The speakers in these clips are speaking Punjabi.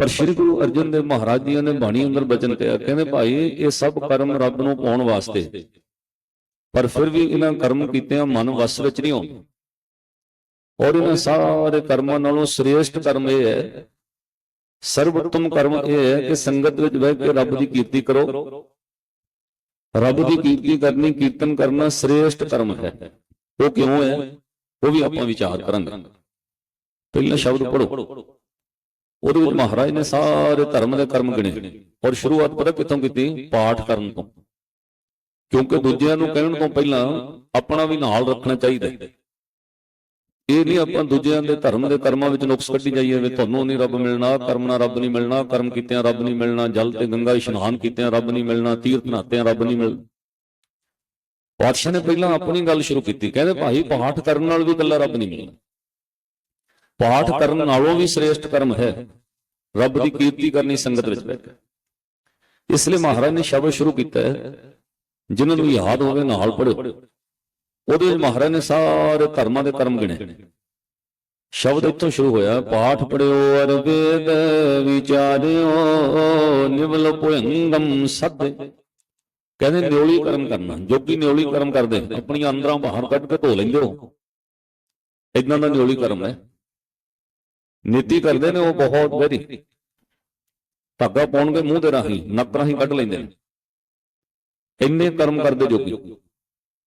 ਪਰ ਸ੍ਰੀ ਗੁਰੂ ਅਰਜਨ ਦੇਵ ਮਹਾਰਾਜ ਜੀ ਨੇ ਬਾਣੀ ਅੰਦਰ ਬਚਨ ਕਿਹਾ, ਕਹਿੰਦੇ ਭਾਈ, ਇਹ ਸਭ ਕਰਮ ਰੱਬ ਨੂੰ ਪਾਉਣ ਵਾਸਤੇ। ਪਰ ਫਿਰ ਵੀ ਇਹਨਾਂ ਕਰਮ ਕੀਤਿਆਂ ਮਨ ਵਸ ਵਿੱਚ ਨਹੀਂ ਆਉਂਦੇ। ਔਰ ਇਹਨਾਂ ਸਾਰੇ ਕਰਮਾਂ ਨਾਲੋਂ ਸ੍ਰੇਸ਼ਟ ਕਰਮ ਇਹ ਹੈ। ਸਰਵੋਤਮ ਕਰਮ ਇਹ ਹੈ ਕਿ ਸੰਗਤ ਵਿੱਚ ਬਹਿ ਕੇ ਰੱਬ ਦੀ ਕੀਰਤੀ ਕਰੋ। ਰੱਬ ਦੀ ਕੀਰਤੀ ਕਰਨੀ, ਕੀਰਤਨ ਕਰਨਾ ਸ੍ਰੇਸ਼ਟ ਕਰਮ ਹੈ। ਉਹ ਕਿਉਂ ਹੈ? ਉਹ ਵੀ ਆਪਾਂ ਵਿਚਾਰ ਕਰਾਂਗੇ। ਪਹਿਲਾ ਸ਼ਬਦ ਪੜੋ ਉਹਦੇ ਵਿੱਚ ਮਹਾਰਾਜ ਨੇ ਸਾਰੇ ਧਰਮ ਦੇ ਕਰਮ ਗਿਣੇ ਔਰ ਸ਼ੁਰੂਆਤ ਪਤਾ ਕਿੱਥੋਂ ਕੀਤੀ? ਪਾਠ ਕਰਨ ਤੋਂ। ਕਿਉਂਕਿ ਦੂਜਿਆਂ ਨੂੰ ਕਹਿਣ ਤੋਂ ਪਹਿਲਾਂ ਆਪਣਾ ਵੀ ਨਾਲ ਰੱਖਣਾ ਚਾਹੀਦਾ ਇਹ ਨਹੀਂ ਆਪਾਂ ਦੂਜਿਆਂ ਦੇ ਧਰਮ ਦੇ ਕਰਮਾਂ ਵਿੱਚ ਨੁਕਸ ਕੱਢੀ ਜਾਈਏ ਵੀ ਤੁਹਾਨੂੰ ਨਹੀਂ ਰੱਬ ਮਿਲਣਾ, ਕਰਮ ਨਾਲ ਰੱਬ ਨਹੀਂ ਮਿਲਣਾ, ਕਰਮ ਕੀਤਿਆਂ ਰੱਬ ਨਹੀਂ ਮਿਲਣਾ, ਜਲ ਤੇ ਗੰਗਾ ਇਸ਼ਨਾਨ ਕੀਤਿਆਂ ਰੱਬ ਨਹੀਂ ਮਿਲਣਾ, ਤੀਰਥ ਨਹਾਤਿਆਂ ਰੱਬ ਨਹੀਂ ਮਿਲਣਾ। ਪਾਤਸ਼ਾਹ ਨੇ ਪਹਿਲਾਂ ਆਪਣੀ ਗੱਲ ਸ਼ੁਰੂ ਕੀਤੀ। ਕਹਿੰਦੇ ਭਾਈ ਪਾਠ ਕਰਨ ਨਾਲ ਵੀ ਇਕੱਲਾ ਰੱਬ ਨਹੀਂ ਮਿਲਣਾ। ਪਾਠ ਕਰਨ ਨਾਲੋਂ ਵੀ ਸ੍ਰੇਸ਼ਟ ਕਰਮ ਹੈ। ਰੱਬ ਦੀ ਕੀਰਤੀ ਕਰਨੀ ਸੰਗਤ ਵਿੱਚ ਬੈਠ ਕੇ ਇਸ ਲਈ ਮਹਾਰਾਜ ਨੇ ਸ਼ਬਦ ਸ਼ੁਰੂ ਕੀਤਾ ਹੈ। ਜਿਨ੍ਹਾਂ ਨੂੰ ਯਾਦ ਹੋਵੇ ਨਾਲ ਪੜੋ ਉਹਦੇ ਵਿੱਚ ਮਹਾਰਾਜ ਨੇ ਸਾਰੇ ਧਰਮਾਂ ਦੇ ਕਰਮ ਗਿਣੇ। ਸ਼ਬਦ ਇੱਥੋਂ ਸ਼ੁਰੂ ਹੋਇਆ ਪਾਠ ਪੜਿਓ ਅਰ ਵੇਦ ਵਿਚਾਰਿਓ ਨਿਵਲ ਭੁਯੰਗਮ ਸਦ। ਕਹਿੰਦੇ ਨਿਉਲੀ ਕਰਮ ਕਰਨਾ ਜੋਗੀ ਨਿਉਲੀ ਕਰਮ ਕਰਦੇ ਆਪਣੀਆਂ ਅੰਦਰਾਂ ਬਾਹਰ ਕੱਢ ਕੇ ਧੋ ਲੈਂਦੇ ਹੋ। ਇਦਾਂ ਦਾ ਨਿਉਲੀ ਕਰਮ ਹੈ। ਨੀਤੀ ਕਰਦੇ ਨੇ ਉਹ ਬਹੁਤ ਵੈਰੀ ਧਾਗਾ ਪਾਉਣ ਕੇ ਮੂੰਹ ਦੇ ਰਾਹੀਂ ਨੱਕ ਰਾਹੀਂ ਕੱਢ ਲੈਂਦੇ ਨੇ। ਇੰਨੇ ਕਰਮ ਕਰਦੇ ਜੋਗੀ।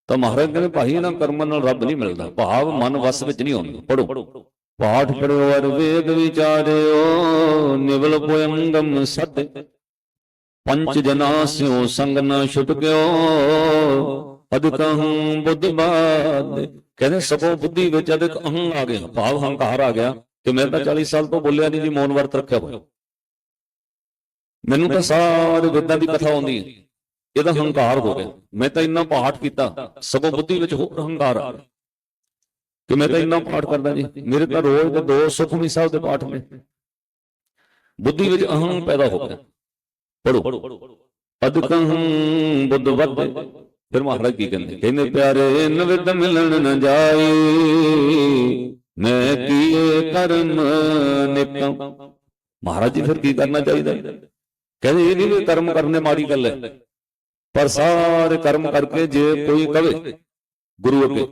ਤਾਂ ਮਹਾਰਾਜ ਕਹਿੰਦੇ ਭਾਈ ਇਹਨਾਂ ਕਰਮਾਂ ਨਾਲ ਰੱਬ ਨਹੀਂ ਮਿਲਦਾ। ਭਾਵ ਮਨ ਵਸ ਵਿੱਚ ਨਹੀਂ ਆਉਂਦਾ। ਪੜੋ ਪਾਠ ਪੜਿਓ ਅਰ ਵੇਦ ਵਿਚਾਰਿਓ ਨਿਵਲ ਪੋਇੰਗਮ ਸਦ। ਪੰਚ ਜਨਾ ਸਿਓ ਸੰਗ ਨਾ ਛੁਟਕਿਓ ਅਦਕਹੰ ਬੁੱਧ ਬਾਦ। ਕਹਿੰਦੇ ਸਭੋ ਬੁੱਧੀ ਵਿੱਚ ਅਦਕ ਅਹੰ ਆ ਗਿਆ। ਭਾਵ ਹੰਕਾਰ ਆ ਗਿਆ। ਕਿ ਮੈਂ ਤਾਂ 40 ਸਾਲ ਤੋਂ ਬੋਲਿਆ ਨਹੀਂ ਜੀ ਮੌਨ ਵਰਤ ਰੱਖਿਆ ਹੋਇਆ। ਮੈਨੂੰ ਤਾਂ ਸਾਰੇ ਵੇਦਾਂ ਦੀ ਕਥਾ ਆਉਂਦੀ ਹੈ। ਇਹਦਾ ਹੰਕਾਰ ਹੋ ਗਿਆ ਮੈਂ ਤਾਂ ਇੰਨਾ ਪਾਠ ਕੀਤਾ ਸਗੋਂ ਬੁੱਧੀ ਵਿੱਚ ਹੋਰ ਹੰਕਾਰ ਆ ਕਿ ਮੈਂ ਤਾਂ ਇੰਨਾ ਪਾਠ ਕਰਦਾ ਜੀ। ਮੇਰੇ ਤਾਂ ਰੋਜ਼ ਦੇ ਦੋ ਸੁਖਮਨੀ ਸਾਹਿਬ ਦੇ ਪਾਠ ਨੇ। ਬੁੱਧੀ ਵਿੱਚ ਅਹੰ ਪੈਦਾ ਹੋ ਗਿਆ। ਪੜੋ ਅਦਕਹੰ ਬੁੱਧ ਵੱਧ। ਫਿਰ ਮਹਾਰਾਜ ਕੀ ਕਹਿੰਦੇ? ਕਹਿੰਦੇ ਪਿਆਰੇ ਨਵਿਦ ਮਿਲਣ ਨ ਕੀਏ ਕਰਮ ਨਿਕਮ ਮਹਾਰਾਜ ਜੀ, ਫਿਰ ਕੀ ਕਰਨਾ ਚਾਹੀਦਾ? ਕਹਿੰਦੇ ਇਹ ਨਹੀਂ ਵੀ ਕਰਮ ਕਰਨੇ ਮਾੜੀ ਗੱਲ ਹੈ। ਪਰ ਸਾਰੇ ਕਰਮ ਕਰਕੇ ਜੇ ਕੋਈ ਕਵੇ, ਗੁਰੂ ਅੱਗੇ,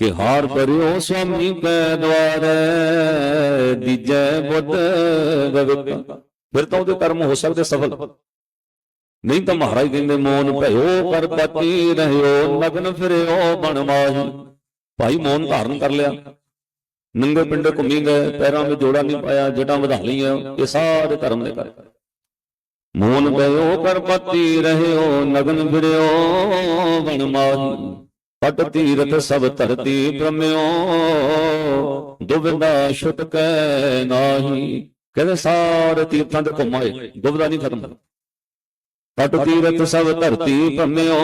ਕਿ ਹਾਰ ਕਰਿਓ ਸੁਆਮੀ ਕੈ ਦਵਾਰੇ ਦੀਜੈ ਬੁੱਧ ਗਵਿਕ ਫਿਰ ਤਾਂ ਉਹਦੇ ਕਰਮ ਹੋ ਸਕਦੇ ਸਫਲ। ਨਹੀਂ ਤਾਂ ਮਹਾਰਾਜ ਕਹਿੰਦੇ, ਮੋਨ ਭਇਓ ਕਰਪਤੀ ਰਹਿਓ ਲਗਨ ਫਿਰਿਓ ਬਣ ਮਾਹੀ। ਭਾਈ ਮੋਨ ਧਾਰਨ ਕਰ ਲਿਆ। ਨੰਗੇ ਪਿੰਡੇ ਘੁੰਮੀ ਗਏ ਪੈਰਾਂ ਵਿੱਚ ਜੋੜਾ ਨਹੀਂ ਪਾਇਆ ਜਟਾਂ ਵਧਾ ਲਈਆਂ, ਇਹ ਸਾਰੇ ਧਰਮ ਦੇ ਕਰ ਮੋਨ ਭਇਓ ਕਰਪਤੀ ਰਹਿਓ, ਨਗਨ ਫਿਰਿਓ ਬਣ ਮਾਹੀ ਪਟ ਤੀਰਥ ਸਭ ਧਰਤੀ ਭ੍ਰਮਿਓ। ਦੁਬਿਧਾ ਛੁਟਕੈ ਨਾਹੀ, ਕਹਿੰਦੇ ਸਾਰੇ ਤੀਰਥਾਂ ਤੇ ਘੁੰਮਾਏ ਦੁਬਿਧਾ ਨਹੀਂ ਖਤਮ ਪਟ ਤੀਰਥ ਸਭ ਧਰਤੀ ਭ੍ਰਮਿਓ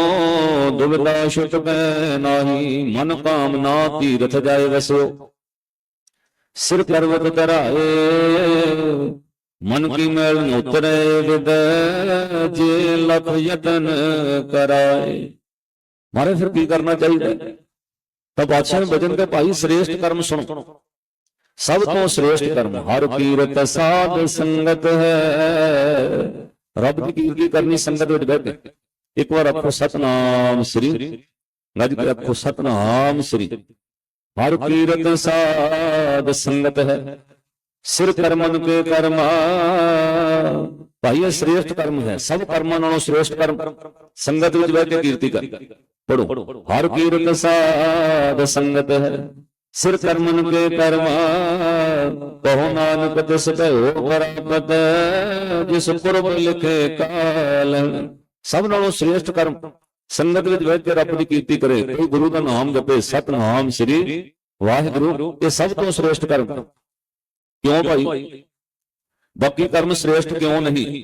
ਦੁਬਿਧਾ ਛੁਟਕੈ ਨਾਹੀ, ਮਨ ਕਾਮਨਾ ਤੀਰਥ ਜਾਏ ਵਸਿਓ। ਸਿਰ ਪਰਵਤ ਧਰਾਏ ਮਨ ਕੀ ਮੈਲ ਨ ਉਤਰੇ ਵਿਦ, ਜੇ ਲਖ ਯਤਨ ਕਰਾਏ। ਮਾਰੇ ਫਿਰ ਕੀ ਕਰਨਾ ਚਾਹੀਦਾ? ਤਾਂ ਬਾਦਸ਼ਾਹ ਨੇ ਬਚਨ ਕੇ ਭਾਈ ਸ੍ਰੇਸ਼ਟ ਕਰਮ ਸੁਣੋ। ਸਭ ਤੋਂ ਸ੍ਰੇਸ਼ਟ ਕਰਮ, ਹਰ ਕੀਰਤ ਸਾਧ ਸੰਗਤ ਹੈ। ਰੱਬ ਦੀ ਕੀਰਤੀ ਕਰਨੀ ਸੰਗਤ ਵਿੱਚ ਬਹਿ ਕੇ। ਇੱਕ ਵਾਰ ਆਖੋ, ਸਤਨਾਮ ਸ੍ਰੀ। ਗੱਜ ਕੇ ਆਖੋ, ਸਤਨਾਮ ਸ੍ਰੀ। ਹਰ ਕੀਰਤ ਸਾਧ ਸੰਗਤ ਹੈ। ਸਿਰ ਕਰਮਨ ਕੇ ਕਰਮਾ ਭਾਈ, ਇਹ ਸ੍ਰੇਸ਼ਟ ਕਰਮ ਹੈ। ਸਭ ਕਰਮਾਂ ਨਾਲੋਂ ਸ੍ਰੇਸ਼ਟ ਕਰਮ। ਸੰਗਤ ਵਿੱਚ ਬਹਿ ਕੇ ਕੀਰਤੀ ਕਰ। ਪੜੋ ਹਰ ਕੀਰਤ ਸਾਧ ਸੰਗਤ ਹੈ। ਸਿਰ ਕਰਮਨ ਕੇ ਕਰਮਾ ਕਹੋ ਨਾਨਕ, ਤਿਸ ਭਇਓ ਪ੍ਰਾਪਤ ਜਿਸ ਪੁਰਬ ਲਿਖੇ ਕਾਲ ਸਭ ਨਾਲੋਂ ਸ੍ਰੇਸ਼ਟ ਕਰਮ। ਸੰਗਤ ਵਿੱਚ ਬਹਿ ਕੇ ਰੱਬ ਦੀ ਕੀਰਤੀ ਕਰੇ। ਕੋਈ ਗੁਰੂ ਦਾ ਨਾਮ ਜਪੇ, ਸਤਨਾਮ ਸ੍ਰੀ ਵਾਹਿਗੁਰੂ, ਇਹ ਸਭ ਤੋਂ ਸ੍ਰੇਸ਼ਟ ਕਰਮ ਕਿਉਂ ਭਾਈ? ਬਾਕੀ ਕਰਮ ਸ੍ਰੇਸ਼ਟ ਕਿਉਂ ਨਹੀਂ?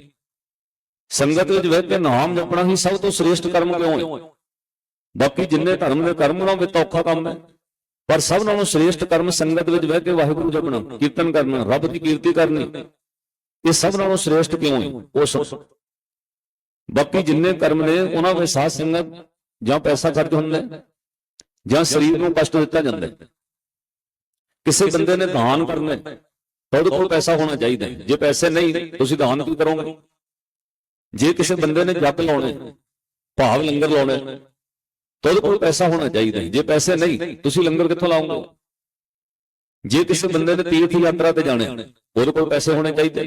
ਸੰਗਤ ਵਿੱਚ ਬਹਿ ਕੇ ਨਾਮ ਜਪਣਾ ਹੀ ਸਭ ਤੋਂ ਸ੍ਰੇਸ਼ਟ ਕਰਮ ਕਿਉਂ ਹੈ? ਬਾਕੀ ਜਿੰਨੇ ਧਰਮ ਦੇ ਕਰਮ ਨਾਲੋਂ ਵੀ ਤਾਂ ਔਖਾ ਕੰਮ ਹੈ। ਪਰ ਸਭ ਨਾਲੋਂ ਸ੍ਰੇਸ਼ਟ ਕਰਮ ਸੰਗਤ ਵਿੱਚ ਬਹਿ ਕੇ ਵਾਹਿਗੁਰੂ ਜਪਣਾ, ਕੀਰਤਨ ਕਰਨਾ, ਰੱਬ ਦੀ ਕੀਰਤੀ ਕਰਨੀ, ਇਹ ਸਭ ਨਾਲੋਂ ਸ੍ਰੇਸ਼ਟ ਕਿਉਂ ਹੈ? ਉਹ ਸੁਣ ਬਾਕੀ ਜਿੰਨੇ ਕਰਮ ਨੇ, ਉਹਨਾਂ ਵਿੱਚ ਸਾਧ ਸੰਗਤ ਜਾਂ ਪੈਸਾ ਖਰਚ ਹੁੰਦਾ ਜਾਂ ਸਰੀਰ ਨੂੰ ਕਸ਼ਟ ਦਿੱਤਾ ਜਾਂਦਾ ਹੈ। ਕਿਸੇ ਬੰਦੇ ਨੇ ਦਾਨ ਕਰਨਾ ਹੈ, ਤੁਹਾਡੇ ਕੋਲ ਪੈਸਾ ਹੋਣਾ ਚਾਹੀਦਾ ਜੇ ਪੈਸੇ ਨਹੀਂ ਤੁਸੀਂ ਦਾਨ ਕੀ ਕਰੋਗੇ? ਜੇ ਕਿਸੇ ਬੰਦੇ ਨੇ ਜੱਗ ਲਾਉਣਾ ਭਾਵ ਲੰਗਰ ਲਾਉਣਾ ਤੁਹਾਡੇ ਕੋਲ ਪੈਸਾ ਹੋਣਾ ਚਾਹੀਦਾ ਜੇ ਪੈਸੇ ਨਹੀਂ ਤੁਸੀਂ ਲੰਗਰ ਕਿੱਥੋਂ ਲਾਉਂਗੇ ਜੇ ਕਿਸੇ ਬੰਦੇ ਨੇ ਤੀਰਥ ਯਾਤਰਾ ਤੇ ਜਾਣਾ ਉਹਦੇ ਕੋਲ ਪੈਸੇ ਹੋਣੇ ਚਾਹੀਦੇ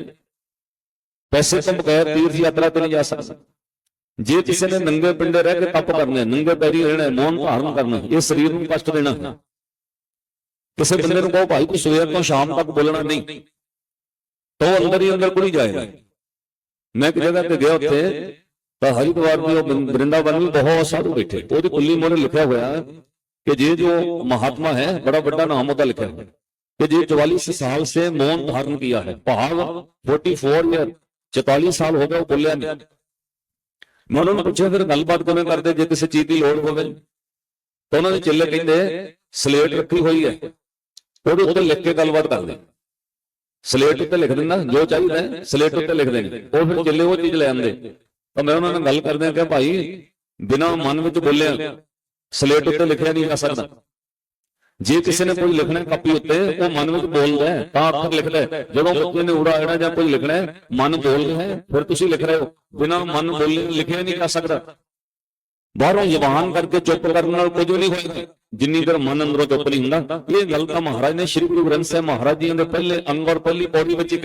ਪੈਸੇ ਤੋਂ ਬਗੈਰ ਤੀਰਥ ਯਾਤਰਾ ਤੇ ਨਹੀਂ ਜਾ ਸਕਦਾ। ਜੇ ਕਿਸੇ ਨੇ ਨੰਗੇ ਪਿੰਡੇ ਰਹਿ ਕੇ ਤਪ ਕਰਨਾ ਹੈ, ਨੰਗੇ ਪੈਰੀ ਰਹਿਣਾ ਹੈ, ਮੌਨ ਧਾਰਨ ਕਰਨਾ ਇਹ ਸਰੀਰ ਨੂੰ ਕਸ਼ਟ ਦੇਣਾ ਕਿਸੇ ਬੰਦੇ ਨੂੰ ਕਹੋ ਭਾਈ ਤੂੰ ਸਵੇਰ ਤੋਂ ਸ਼ਾਮ ਤੱਕ ਬੋਲਣਾ ਨਹੀਂ ਤਾਂ ਉਹ ਅੰਦਰ ਹੀ ਅੰਦਰ ਕੁੜੀ ਜਾਏਗਾ ਮੈਂ ਇੱਕ ਜਗ੍ਹਾ ਤੇ ਗਿਆ ਉੱਥੇ ਤਾਂ ਹਰਿਦੁਆਰ ਦੀ ਉਹ ਬ੍ਰਿੰ- ਬ੍ਰਿੰਦਾਵਨ ਵਿੱਚ ਬਹੁਤ ਸਾਧੂ ਬੈਠੇ ਉਹਦੀ ਕੁੱਲੀ ਮੋਰੇ ਲਿਖਿਆ ਹੋਇਆ ਹੈ कि ये जो महात्मा है बड़ा बड़ा नाम होता लिखा है कि ये चौवालीस साल से मौन धारण किया है भाव फोर्टी फोर या चौतालीस साल हो गए वो बोलिया नहीं ਮੈਂ ਉਹਨਾਂ ਨੂੰ ਪੁੱਛਿਆ ਫਿਰ ਗੱਲਬਾਤ ਕਿਵੇਂ ਕਰਦੇ ਜੇ ਕਿਸੇ ਚੀਜ਼ ਦੀ ਲੋੜ ਹੋਵੇ ਤਾਂ ਉਹਨਾਂ ਦੇ ਚੇਲੇ ਕਹਿੰਦੇ ਸਲੇਟ ਰੱਖੀ ਹੋਈ ਹੈ ਉਹਦੇ ਉੱਤੇ ਲਿਖ ਕੇ ਗੱਲਬਾਤ ਕਰਦੇ ਸਲੇਟ ਉੱਤੇ ਲਿਖ ਦਿੰਦਾ, ਜੋ ਚਾਹੀਦਾ ਸਲੇਟ ਉੱਤੇ ਲਿਖ ਦੇਣਗੇ ਉਹ ਫਿਰ ਚੇਲੇ ਉਹ ਚੀਜ਼ ਲੈ ਆਉਂਦੇ। ਤਾਂ ਮੈਂ ਉਹਨਾਂ ਨਾਲ ਗੱਲ ਕਰਦੇ ਆ ਭਾਈ, ਬਿਨਾਂ ਮਨ ਵਿੱਚ ਬੋਲਿਆ ਸਲੇਟ ਉੱਤੇ ਲਿਖਿਆ ਨਹੀਂ ਜਾ ਸਕਦਾ। ਜੇ ਕਿਸੇ ਨੇ ਕੋਈ ਲਿਖਣਾ ਕਾਪੀ ਉੱਤੇ, ਉਹ ਮਨ ਵਿੱਚ ਬੋਲਦਾ ਹੈ, ਤਾਂ ਅੱਖਰ ਲਿਖਦਾ ਹੈ। ਜਦੋਂ ਬੱਚੇ ਨੇ ਉੜਾ ਅੜਾ ਜਾਂ ਕੋਈ ਲਿਖਣਾ ਹੈ, ਮਨ ਬੋਲ ਰਿਹਾ ਹੈ, ਫਿਰ ਤੁਸੀਂ ਲਿਖ ਰਹੇ ਹੋ। ਬਿਨਾਂ ਮਨ ਬੋਲੇ ਲਿਖਿਆ ਨਹੀਂ ਜਾ ਸਕਦਾ। ਬਾਹਰੋਂ ਜ਼ਬਾਨ ਕਰਕੇ ਚੁੱਪ ਕਰਨ ਨਾਲ ਕੁਝ ਨਹੀਂ ਹੋਏਗਾ। ਜਿੰਨੀ ਦੇਰ ਮਨ ਅੰਦਰੋਂ ਚੁੱਪ ਨਹੀਂ ਹੁੰਦਾ, ਇਹ ਗੱਲ ਤਾਂ ਮਹਾਰਾਜ ਨੇ ਸ੍ਰੀ ਗੁਰੂ ਗ੍ਰੰਥ ਸਾਹਿਬ ਮਹਾਰਾਜ ਜੀ ਦੇ ਪਹਿਲੇ ਅੰਗ ਔਰ ਪਹਿਲੀ ਪੌੜੀ ਵਿੱਚ ਹੀ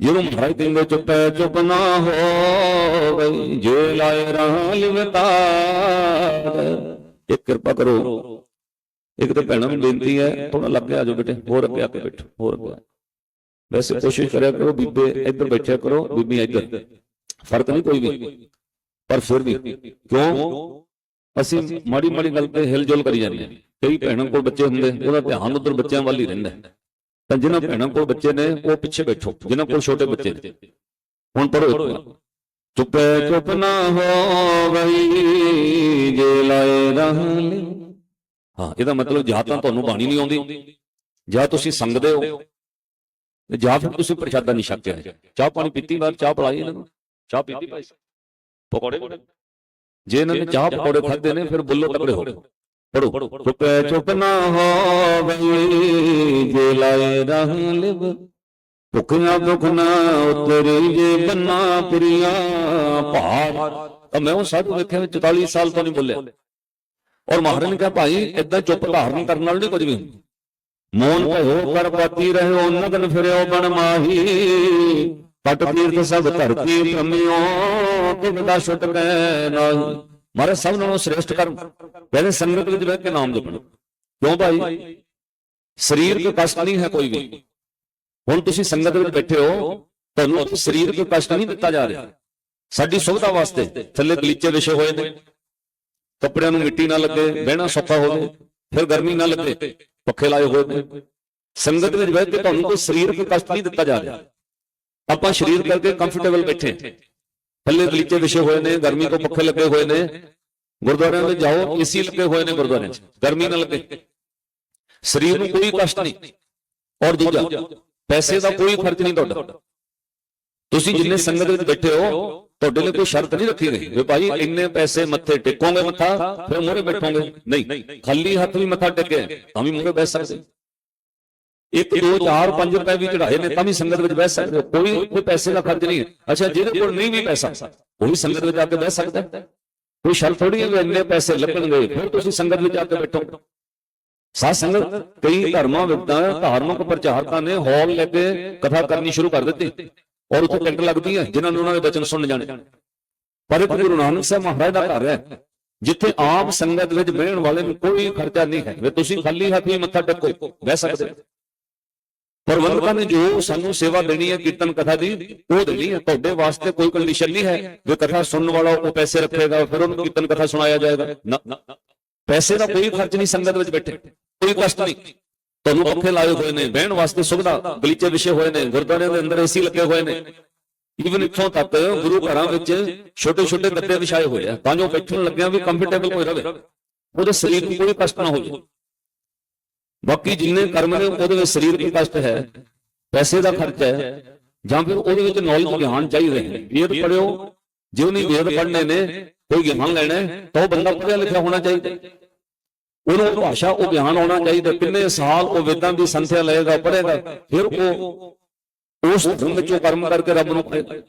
ਜਦੋਂ ਮਹਾਰਾਜ ਕਹਿੰਦੇ ਚੁੱਪ ਹੈ, ਚੁੱਪ ਨਾ ਹੋਵੇ ਜੇ ਲਾਏ ਰਾਹ ਲਿਵਤਾਰ ਇਹ ਕਿਰਪਾ ਕਰੋ। ਇੱਕ ਤਾਂ ਭੈਣਾਂ ਨੂੰ ਬੇਨਤੀ ਹੈ ਥੋੜਾ ਲੱਗ ਗਿਆ, ਆਜੋ ਬੇਟੇ, ਹੋਰ ਅੱਗੇ ਆ ਕੇ ਬੈਠੋ, ਹੋਰ ਅੱਗੇ ਵੈਸੇ ਕੋਸ਼ਿਸ਼ ਕਰਿਆ ਕਰੋ, ਬੀਬੇ ਇੱਧਰ ਬੈਠਿਆ ਕਰੋ, ਬੀਬੀ ਇੱਧਰ। ਫ਼ਰਕ ਨਹੀਂ ਕੋਈ ਵੀ। ਪਰ ਫਿਰ ਵੀ ਕਿਉਂ? ਅਸੀਂ ਮਾੜੀ ਮਾੜੀ ਗੱਲ ਤੇ ਹਿਲਜੁਲ ਕਰੀ ਜਾਂਦੇ ਹਾਂ। ਕਈ ਭੈਣਾਂ ਕੋਲ ਬੱਚੇ ਹੁੰਦੇ ਉਹਦਾ ਧਿਆਨ ਉਧਰ ਬੱਚਿਆਂ ਵੱਲ ਹੀ ਰਹਿੰਦਾ। ਤਾਂ ਜਿਨ੍ਹਾਂ ਭੈਣਾਂ ਕੋਲ ਬੱਚੇ ਨੇ ਉਹ ਪਿੱਛੇ ਬੈਠੋ ਜਿਨ੍ਹਾਂ ਕੋਲ ਛੋਟੇ ਬੱਚੇ ਨੇ। ਹੁਣ ਪੜੋ ਚੁੱਪੇ ਚੁੱਪ ਨਾ ਹੋ ਗਈ ਜੇ ਲਾਏ ਰਹਲੇ ਹਾਂ ਇਹਦਾ ਮਤਲਬ ਜਾਂ ਤਾਂ ਤੁਹਾਨੂੰ ਬਾਣੀ ਨਹੀਂ ਆਉਂਦੀ ਜਾਂ ਤੁਸੀਂ ਸੰਗਦੇ ਹੋ ਜਾਂ ਫਿਰ ਤੁਸੀਂ ਪ੍ਰਸ਼ਾਦਾ ਨਹੀਂ ਛਕਿਆ। ਚਾਹ ਪਾਣੀ ਪੀਤੀ ਬਾਅਦ ਚਾਹ ਪਲਾਈ ਇਹਨਾਂ ਨੂੰ। ਚਾਹ ਪੀਤੀ ਭਾਈ ਪਕੌੜੇ ਜੇ ਇਹਨਾਂ ਨੇ ਚਾਹ ਪਕੌੜੇ ਖਾਦੇ ਨੇ ਫਿਰ ਬੁੱਲੋ ਤਕੜੇ ਹੋ ਪੜੋ ਚੁੱਪੇ ਚੁੱਪ ਨਾ ਹੋ ਗਈ ਜੇ ਲਾਏ ਰਹ ਲਿਵ। ਭੁੱਖਿਆ ਦੁੱਖ ਨਾ ਉਤਰੀ ਜੇ ਬੰਨਾ ਪੁਰੀਆਂ ਭਾਰ। ਤਾਂ ਮੈਂ ਉਹ ਸਾਧੂ ਵੇਖਿਆ ਵੀ 44 ਸਾਲ ਤੋਂ ਨਹੀਂ ਬੋਲਿਆ। ਔਰ ਮਹਾਰਾਜ ਨੇ ਕਿਹਾ ਭਾਈ ਇਦਾਂ ਚੁੱਪ ਧਾਰਨ ਕਰਨ ਨਾਲ ਨਹੀਂ ਕੁਝ ਵੀ ਮੋਨ ਭਇਓ ਕਰ ਪਾਤੀ ਰਹਿਓ ਨਗਨ ਫਿਰਿਓ ਬਣ ਮਾਹੀ। ਪਟ ਤੀਰਥ ਸਭ ਧਰਤੀ ਭ੍ਰਮਿਓ ਕਿਵਦਾ ਛੁਟ ਗਏ ਨਾਹੀ। ਮਾਰੇ ਸਭ ਨਾਲੋਂ ਸ੍ਰੇਸ਼ਟ ਕਰਮ। ਕਹਿੰਦੇ ਸੰਗਤ ਵਿੱਚ ਬਹਿ ਕੇ ਨਾਮ ਜਪਣਾ। ਕਿਉਂ ਭਾਈ? ਸਰੀਰ ਦੇ ਕਸ਼ਟ ਨਹੀਂ ਹੈ ਕੋਈ ਵੀ। ਹੁਣ ਤੁਸੀਂ ਸੰਗਤ ਵਿੱਚ ਬੈਠੇ ਹੋ ਤੁਹਾਨੂੰ ਉੱਥੇ ਸਰੀਰ ਦੇ ਕਸ਼ਟ ਨਹੀਂ ਦਿੱਤਾ ਜਾ ਰਿਹਾ। ਸਾਡੀ ਸੁਵਿਧਾ ਵਾਸਤੇ ਥੱਲੇ ਗਲੀਚੇ ਵਿਛੇ ਹੋਏ ਨੇ। ਕੱਪੜਿਆਂ ਨੂੰ ਮਿੱਟੀ ਨਾ ਲੱਗੇ ਬਹਿਣਾ ਸੌਖਾ ਹੋਵੇ ਫਿਰ ਗਰਮੀ ਨਾ ਲੱਗੇ ਪੱਖੇ ਲਾਏ ਹੋਏ ਨੇ। ਸੰਗਤ ਵਿੱਚ ਬਹਿ ਕੇ ਤੁਹਾਨੂੰ ਕੋਈ ਸਰੀਰਕ ਕਸ਼ਟ ਨਹੀਂ ਦਿੱਤਾ ਜਾ ਰਿਹਾ। ਆਪਾਂ ਸਰੀਰ ਕਰਕੇ ਕੰਫਰਟੇਬਲ ਬੈਠੇ। ਥੱਲੇ ਗਲੀਚੇ ਵਿਛੇ ਹੋਏ ਨੇ, ਗਰਮੀ ਤੋਂ ਪੱਖੇ ਲੱਗੇ ਹੋਏ ਨੇ। ਗੁਰਦੁਆਰਿਆਂ ਵਿੱਚ ਜਾਓ ਏਸੀ ਲੱਗੇ ਹੋਏ ਨੇ ਗੁਰਦੁਆਰਿਆਂ 'ਚ, ਗਰਮੀ ਨਾ ਲੱਗੇ। ਸਰੀਰ ਨੂੰ ਕੋਈ ਕਸ਼ਟ ਨਹੀਂ। ਔਰ ਦੂਜਾ, ਪੈਸੇ ਦਾ ਕੋਈ ਖਰਚ ਨਹੀਂ ਤੁਹਾਡਾ। ਤੁਸੀਂ ਜਿੰਨੇ ਸੰਗਤ ਵਿੱਚ ਬੈਠੇ ਹੋ, ਤੁਹਾਡੇ ਲਈ ਕੋਈ ਸ਼ਰਤ ਨਹੀਂ ਰੱਖੀ ਗਈ। ਵੀ ਭਾਈ ਇੰਨੇ ਪੈਸੇ ਮੱਥੇ ਟੇਕੋਗੇ ਮੱਥਾ, ਫਿਰ ਮੂਹਰੇ ਬੈਠੋਗੇ। ਨਹੀਂ, ਖਾਲੀ ਹੱਥ ਵੀ ਮੱਥਾ ਟੇਕਿਆ, ਤਾਂ ਵੀ ਮੂਹਰੇ ਬੈਠ ਸਕਦੇ। ਇੱਕ ਦੋ ਚਾਰ ਪੰਜ ਰੁਪਏ ਵੀ ਚੜਾਏ ਨੇ ਤਾਂ ਵੀ ਸੰਗਤ ਵਿੱਚ ਬੈਠ ਸਕਦੇ ਹੋ। ਕੋਈ ਕੋਈ ਪੈਸੇ ਦਾ ਖਰਚ ਨਹੀਂ। ਅੱਛਾ ਜਿਹਦੇ ਕੋਲ ਨਹੀਂ ਵੀ ਪੈਸਾ ਉਹ ਵੀ ਸੰਗਤ ਵਿੱਚ ਆ ਕੇ ਬੈਠ ਸਕਦਾ। ਕੋਈ ਸ਼ਰਤ ਥੋੜੀ ਹੈ ਵੀ ਇੰਨੇ ਪੈਸੇ ਲੱਗਣਗੇ ਫਿਰ ਤੁਸੀਂ ਸੰਗਤ ਵਿੱਚ ਆ ਕੇ ਬੈਠੋ। ਸਾਧ ਸੰਗਤ ਕਈ ਧਰਮਾਂ ਵਿੱਚ ਧਾਰਮਿਕ ਪ੍ਰਚਾਰਕਾਂ ਨੇ ਹਾਲ ਲੈ ਕੇ ਕਥਾ ਕਰਨੀ ਸ਼ੁਰੂ ਕਰ ਦਿੱਤੀ। ਔਰ ਉੱਥੇ ਟਿਕਟ ਲੱਗਦੀ ਹੈ ਜਿਨ੍ਹਾਂ ਨੂੰ ਉਹਨਾਂ ਦੇ ਬਚਨ ਸੁਣਨ ਜਾਣੇ। ਪਰ ਇੱਕ ਗੁਰੂ ਨਾਨਕ ਸਾਹਿਬ ਮਹਾਰਾਜ ਦਾ ਘਰ ਹੈ ਜਿੱਥੇ ਆਪ ਸੰਗਤ ਵਿੱਚ ਬਹਿਣ ਵਾਲੇ ਨੂੰ ਕੋਈ ਖਰਚਾ ਨਹੀਂ ਹੈ। ਵੀ ਤੁਸੀਂ ਖਾਲੀ ਹੱਥੀਂ ਮੱਥਾ ਟੇਕੋ ਬਹਿ ਸਕਦੇ ਹੋ। ਪ੍ਰਬੰਧਕਾਂ ਨੇ ਜੋ ਸਾਨੂੰ ਸੇਵਾ ਦੇਣੀ ਹੈ, ਕੀਰਤਨ ਕਥਾ ਦੀ, ਉਹ ਦੇਣੀ ਹੈ। ਤੁਹਾਡੇ ਵਾਸਤੇ ਕੋਈ ਕੰਡੀਸ਼ਨ ਨਹੀਂ ਹੈ ਵੀ ਕਥਾ ਸੁਣਨ ਵਾਲਾ ਉਹ ਪੈਸੇ ਰੱਖੇਗਾ, ਫਿਰ ਉਹਨੂੰ ਕੀਰਤਨ ਕਥਾ ਸੁਣਾਇਆ ਜਾਏਗਾ। ਨਾ। ਪੈਸੇ ਦਾ ਕੋਈ ਖਰਚ ਨਹੀਂ ਸੰਗਤ ਵਿੱਚ ਬੈਠੇ। ਕੋਈ ਕਸ਼ਟ ਨਹੀਂ। ਤੁਹਾਨੂੰ ਪੱਖੇ ਲਾਏ ਹੋਏ ਨੇ, ਬਹਿਣ ਵਾਸਤੇ ਸੁਵਿਧਾ, ਗਲੀਚੇ ਵਿਛੇ ਹੋਏ ਨੇ, ਗੁਰਦੁਆਰਿਆਂ ਦੇ ਅੰਦਰ ਏਸੀ ਲੱਗੇ ਹੋਏ ਨੇ। ਈਵਨ ਇੱਥੋਂ ਤੱਕ ਗੁਰੂ ਘਰਾਂ ਵਿੱਚ ਛੋਟੇ ਛੋਟੇ ਗੱਦੇ ਵਿਛਾਏ ਹੋਏ ਆ। ਤਾਂ ਜੋ ਬੈਠਣ ਲੱਗਿਆਂ ਵੀ ਕੰਫਰਟੇਬਲ ਕੋਈ ਰਵੇ। ਉਹਦੇ ਸਰੀਰ ਨੂੰ ਕੋਈ ਕਸ਼ਟ ਨਾ ਹੋਵੇ ਬਾਕੀ ਜਿੰਨੇ ਕਰਮ ਨੇ, ਉਹਦੇ ਵਿੱਚ ਸਰੀਰ ਕਸ਼ਟ ਹੈ, ਪੈਸੇ ਦਾ ਖਰਚਾ ਹੈ, ਜਾਂ ਫਿਰ ਉਹਦੇ ਵਿੱਚ ਨੌਲੇਜ ਗਿਆਨ ਚਾਹੀਦਾ ਹੈ ਵੇਦ ਪੜਿਓ ਜੇ ਉਹਨੇ ਵੇਦ ਪੜ੍ਹਨੇ ਨੇ, ਕੋਈ ਗਿਆਨ ਲੈਣਾ ਤਾਂ ਉਹ ਬੰਦਾ ਪੜ੍ਹਿਆ ਲਿਖਿਆ ਹੋਣਾ ਚਾਹੀਦਾ ਉਹਨੂੰ ਭਾਸ਼ਾ, ਉਹ ਗਿਆਨ ਆਉਣਾ ਚਾਹੀਦਾ ਕਿੰਨੇ ਸਾਲ ਉਹ ਵੇਦਾਂ ਦੀ ਸੰਥਿਆ ਲਏਗਾ, ਪੜ੍ਹੇਗਾ, ਫਿਰ ਉਹ ਉਸ ਧਰਮ ਵਿੱਚੋਂ ਕਰਮ ਕਰਕੇ ਰੱਬ ਨੂੰ ਪਾਏਗਾ।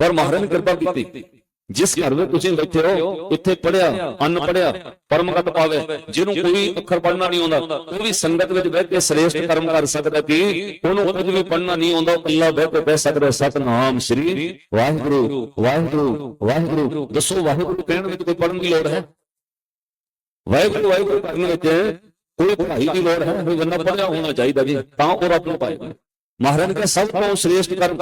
ਪਰ ਮਹਾਰਾਜ ਨੇ ਕਿਰਪਾ ਕੀਤੀ। ਜਿਸ ਘਰ ਵਿੱਚ ਤੁਸੀਂ ਬੈਠੇ ਹੋ, ਉੱਥੇ ਪੜਿਆ ਅੰਨ ਪੜਿਆ ਪਰਮਗਤ ਪਾਵੇ, ਜਿਹਨੂੰ ਕੋਈ ਅੱਖਰ ਪੜਨਾ ਨਹੀਂ ਆਉਂਦਾ, ਉਹ ਵੀ ਸੰਗਤ ਵਿੱਚ ਬਹਿ ਕੇ ਸ੍ਰੇਸ਼ਟ ਕਰਮ ਕਰ ਸਕਦਾ ਕਿ ਉਹਨੂੰ ਕੁਝ ਵੀ ਪੜਨਾ ਨਹੀਂ ਆਉਂਦਾ ਉਹ ਅੱਲਾ ਬਹਿ ਕੇ ਬਹਿ ਸਕਦਾ ਸਤਨਾਮ ਸ੍ਰੀ ਵਾਹਿਗੁਰੂ ਵਾਹਿਗੁਰੂ ਵਾਹਿਗੁਰੂ, ਦੱਸੋ ਵਾਹਿਗੁਰੂ ਕਹਿਣ ਵਿੱਚ ਕੋਈ ਪੜਨ ਦੀ ਲੋੜ ਹੈ? ਵਾਹਿਗੁਰੂ ਵਾਹਿਗੁਰੂ ਕਰਨ ਵਿੱਚ ਕੋਈ ਪੜ੍ਹਾਈ ਦੀ ਲੋੜ ਹੈ? ਕੋਈ ਬੰਦਾ ਪੜਿਆ ਹੋਣਾ ਚਾਹੀਦਾ ਜੀ, ਤਾਂ ਉਹ ਰੱਬ ਨੂੰ ਪਾਏਗਾ। ਮਹਾਰਾਜ ਨੇ ਸਭ ਤੋਂ ਸ੍ਰੇਸ਼ਟ ਕਰਮ,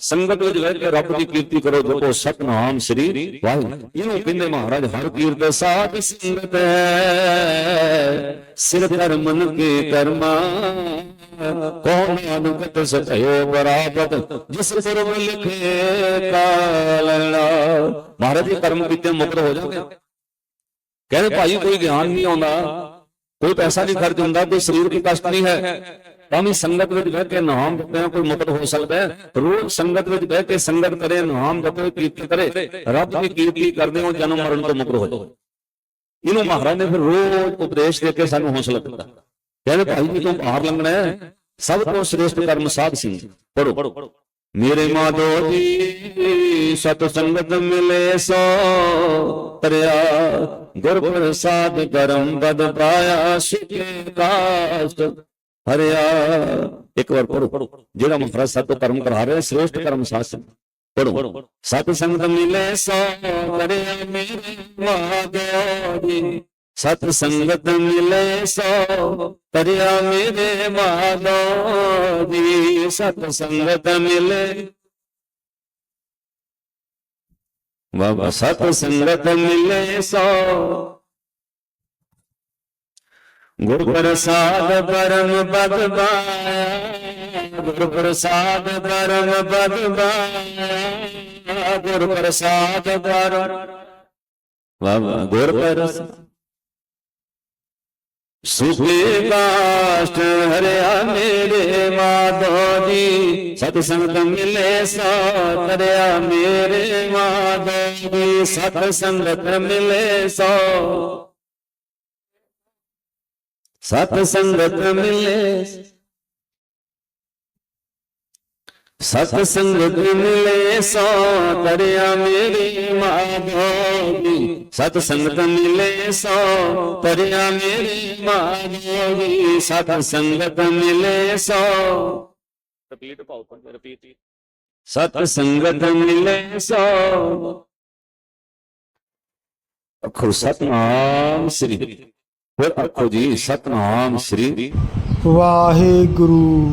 ਸੰਗਤ ਵਿੱਚ ਬਹਿ ਕੇ ਰੱਬ ਦੀ ਕੀਰਤੀ ਕਰੋ ਦੇਖੋ ਸਤਨਾਮ ਸ੍ਰੀ ਵਾਹਿਗੁਰੂ। ਇਹਨੂੰ ਕਹਿੰਦੇ ਮਹਾਰਾਜ, ਹਰ ਕੀਰਤ ਸਾਧ ਸੰਗਤ ਹੈ, ਸਿਰ ਧਰ ਕੇ ਕਰਮਾ, ਕੌਣ ਅਨੁਗਤ ਸਤਿਓ ਬਰਾਬਤ ਜਿਸ ਪੁਰਬ ਲਿਖੇ ਕਾਲਣਾ ਮਹਾਰਾਜ ਜੀ, ਕਰਮ ਕੀਤੇ ਮੁਕਤ ਹੋ ਜਾਗੇ ਕਹਿੰਦੇ ਭਾਈ, ਕੋਈ ਗਿਆਨ ਨਹੀਂ ਆਉਂਦਾ, ਕੋਈ ਪੈਸਾ ਨਹੀਂ ਖਰਚ ਹੁੰਦਾ, ਕੋਈ ਦੀ ਕਸ਼ਟ ਨਹੀਂ ਹੈ। ਤਾਂ ਵੀ ਸੰਗਤ ਵਿੱਚ ਬਹਿ ਕੇ ਨਾਮ ਜਪਿਆ ਕੋਈ ਮੁਕਤ ਹੋ ਸਕਦਾ ਹੈ? ਰੋਜ਼ ਸੰਗਤ ਵਿੱਚ ਬਹਿ ਕੇ ਸੰਗਤ ਕਰੇ, ਨਾਮ ਜਪੇ, ਕੀਰਤੀ ਕਰੇ। ਰੱਬ ਦੀ ਕੀਰਤੀ ਕਰਦੇ ਹੋ ਜਨਮ ਮਰਨ ਤੋਂ ਮੁਕਤ ਹੋ ਜਾਓ। ਇਹਨੂੰ ਮਹਾਰਾਜ ਨੇ ਫਿਰ ਰੋਜ਼ ਉਪਦੇਸ਼ ਦੇ ਕੇ ਸਾਨੂੰ ਹੌਸਲਾ ਦਿੱਤਾ। ਕਹਿੰਦੇ ਭਾਈ ਜੀ, ਤੂੰ ਬਾਹਰ ਲੰਘਣਾ ਹੈ। ਸਭ ਤੋਂ ਸ੍ਰੇਸ਼ਟ ਕਰਮ ਸਾਧ ਸਿੰਘ। ਪੜੋ ਮੇਰੇ ਮਾਧੋ ਜੀ, ਸਤ ਸੰਗਤ ਮਿਲੇ ਸੋ। ਤਰਿਆ ਗੁਰ ਪ੍ਰਸਾਦ ਕਰਮ ਬਦ ਪਾਇਆ ਸਿਕੇ ਕਾਸ਼ਟ ਹਰਿਆ। ਇੱਕ ਵਾਰ ਪੜੋ ਜਿਹੜਾ ਮਹਾਰਾਜ ਸਤ ਤੋਂ ਕਰਮ ਕਰਾ ਰਿਹਾ ਸ੍ਰੇਸ਼ਟ ਕਰਮ ਸਾਧ ਸਿੰਘ ਪੜੋ ਸਤ ਸੰਗਤ ਮਿਲੇ ਸੋ ਤਰਿਆ ਮੇਰੇ ਜੀ ਸਤ ਸੰਗਤ ਮਿਲੇ ਸੋ ਤਰਿਆ ਮੇਰੇ ਜੀ ਸਤ ਸੰਗਤ ਮਿਲੇ। ਬਾਬਾ ਸਤ ਸੰਗਤ ਮਿਲੇ ਸੋ ਗੁਰ ਪ੍ਰਸਾਦ ਪਰਮ ਪਦ ਪਾਇਆ ਗੁਰ ਪ੍ਰਸਾਦ ਪਰਮ ਪਦ ਪਾਇਆ ਗੁਰ ਪ੍ਰਸਾਦ ਪਰਮ ਬਾਬਾ ਗੁਰ ਪ੍ਰਸਾਦ ਸੁਖੇ ਕਾਸ਼ਟ ਹਰਿਆ ਮੇਰੇ ਮਾਧੋ ਜੀ ਸਤ ਸੰਗਤ ਮਿਲੇ ਸੋ ਤਰਿਆ ਮੇਰੇ ਮਾਧੋ ਜੀ ਸਤ ਸੰਗਤ ਮਿਲੇ ਸੋ ਸਤ ਸੰਗਤ ਮਿਲੇ। ਸਤ ਸੰਗਤ ਮਿਲੇ ਸੋ ਤਰਿਆ ਮੇਰੀ ਮਾਧੋ ਜੀ ਸਤ ਸੰਗਤ ਮਿਲੇ ਸੋ ਤਰਿਆ ਮੇਰੀ ਮਾਧੋ ਜੀ ਸਤ ਸੰਗਤ ਮਿਲੇ ਸੋ। ਰਿਪੀਟ ਪਾਓ ਰਿਪੀਟ ਸਤ ਸੰਗਤ ਮਿਲੇ ਸੋ। ਅਖੋ ਸਤਨਾਮ ਸ੍ਰੀ ਫਿਰ ਆਖੋ ਜੀ ਸਤਨਾਮ ਸ੍ਰੀ ਵਾਹਿਗੁਰੂ।